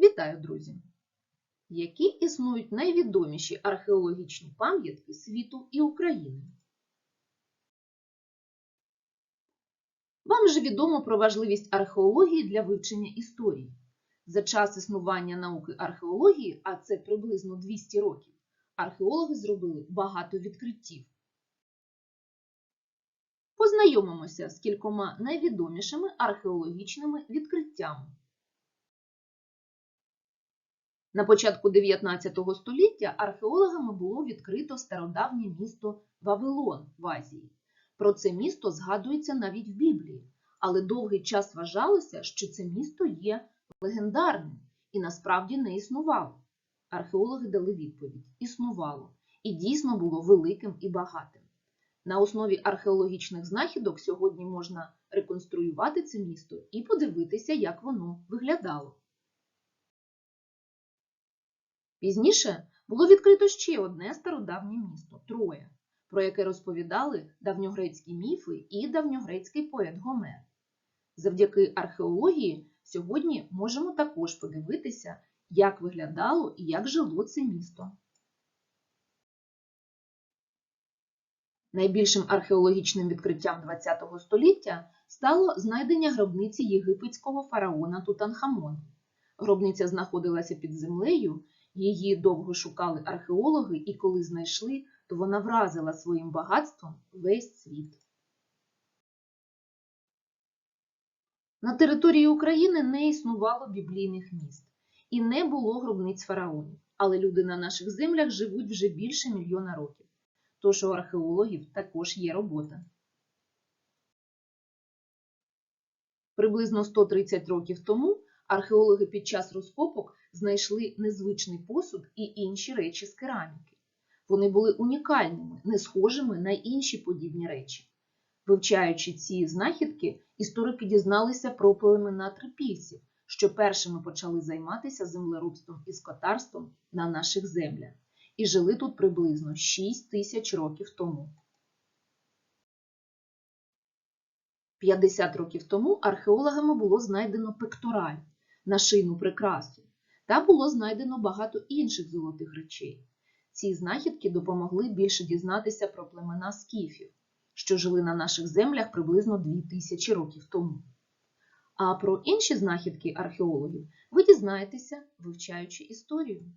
Вітаю, друзі! Які існують найвідоміші археологічні пам'ятки світу і України? Вам же відомо про важливість археології для вивчення історії. За час існування науки археології, а це приблизно 200 років, археологи зробили багато відкриттів. Познайомимося з кількома найвідомішими археологічними відкриттями. На початку 19 століття археологами було відкрито стародавнє місто Вавилон в Азії. Про це місто згадується навіть в Біблії, але довгий час вважалося, що це місто є легендарним і насправді не існувало. Археологи дали відповідь: існувало і дійсно було великим і багатим. На основі археологічних знахідок сьогодні можна реконструювати це місто і подивитися, як воно виглядало. Пізніше було відкрито ще одне стародавнє місто Троя, про яке розповідали давньогрецькі міфи і давньогрецький поет Гомер. Завдяки археології сьогодні можемо також подивитися, як виглядало і як жило це місто. Найбільшим археологічним відкриттям ХХ століття стало знайдення гробниці єгипетського фараона Тутанхамона. Гробниця знаходилася під землею, її довго шукали археологи, і коли знайшли, то вона вразила своїм багатством весь світ. На території України не існувало біблійних міст і не було гробниць фараонів, але люди на наших землях живуть вже більше мільйона років. Тож у археологів також є робота. Приблизно 130 років тому археологи під час розкопок знайшли незвичний посуд і інші речі з кераміки. Вони були унікальними, не схожими на інші подібні речі. Вивчаючи ці знахідки, історики дізналися про племена трипільців, що першими почали займатися землеробством і скотарством на наших землях і жили тут приблизно 6 тисяч років тому. 50 років тому археологами було знайдено пектораль, нашийну прикрасу, та було знайдено багато інших золотих речей. Ці знахідки допомогли більше дізнатися про племена скіфів, що жили на наших землях приблизно 2000 років тому. А про інші знахідки археологів ви дізнаєтеся, вивчаючи історію.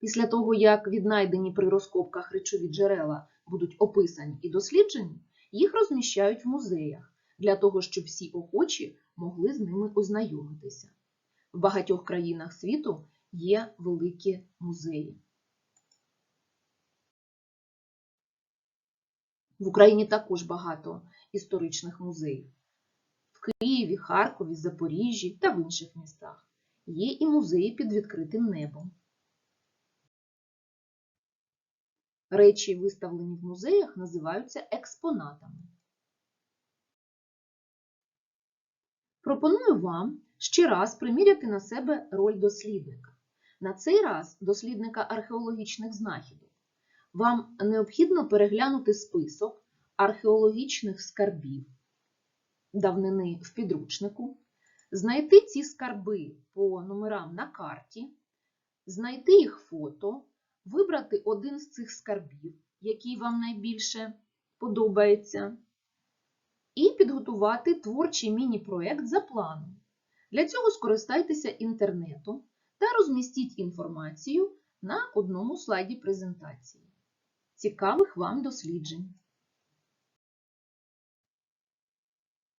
Після того, як віднайдені при розкопках речові джерела будуть описані і досліджені, їх розміщають в музеях для того, щоб всі охочі могли з ними ознайомитися. В багатьох країнах світу є великі музеї. В Україні також багато історичних музеїв. В Києві, Харкові, Запоріжжі та в інших містах. Є і музеї під відкритим небом. Речі, виставлені в музеях, називаються експонатами. Пропоную вам ще раз приміряти на себе роль дослідника. На цей раз дослідника археологічних знахідок. Вам необхідно переглянути список археологічних скарбів давнини в підручнику, знайти ці скарби по номерам на карті, знайти їх фото вибрати один з цих скарбів, який вам найбільше подобається, і підготувати творчий міні-проект за планом. Для цього скористайтеся інтернетом та розмістіть інформацію на одному слайді презентації. Цікавих вам досліджень.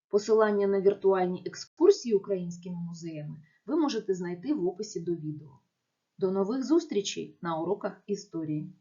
Посилання на віртуальні екскурсії українськими музеями ви можете знайти в описі до відео. До нових зустрічей на уроках історії!